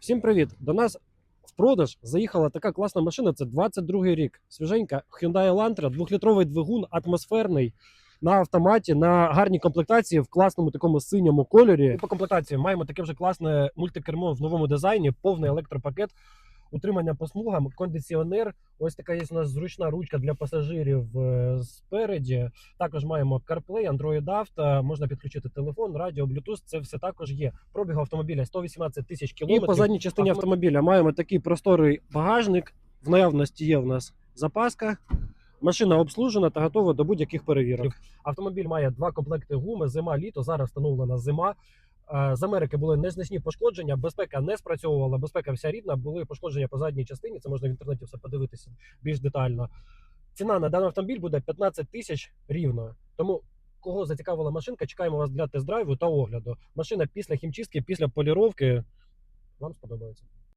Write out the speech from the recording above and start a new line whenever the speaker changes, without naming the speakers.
Всім привіт! До нас в продаж заїхала така класна машина. Це 22 рік. Свіженька Hyundai Elantra, двохлітровий двигун, атмосферний. На автоматі, на гарній комплектації в класному такому синьому кольорі. І по комплектації маємо таке вже класне мультикермо в новому дизайні, повний електропакет, утримання по смугам, кондиціонер. Ось така є у нас зручна ручка для пасажирів е, спереді. Також маємо CarPlay, Android Auto, можна підключити телефон, радіо, Bluetooth. Це все також є. Пробіг автомобіля 118 тисяч кілометрів. І по задній частині автомобіля маємо такий просторий багажник. В наявності є в нас запаска. Машина обслужена та готова до будь-яких перевірок. Автомобіль має два комплекти гуми, зима, літо. Зараз встановлена зима. Е, З Америки були незначні пошкодження, безпека не спрацьовувала, безпека вся рідна, були пошкодження по задній частині. Це можна в інтернеті все подивитися більш детально. Ціна на даний автомобіль буде 15 тисяч рівно. Тому кого зацікавила машинка, чекаємо вас для тест-драйву та огляду. Машина після хімчистки, після поліровки. Вам сподобається.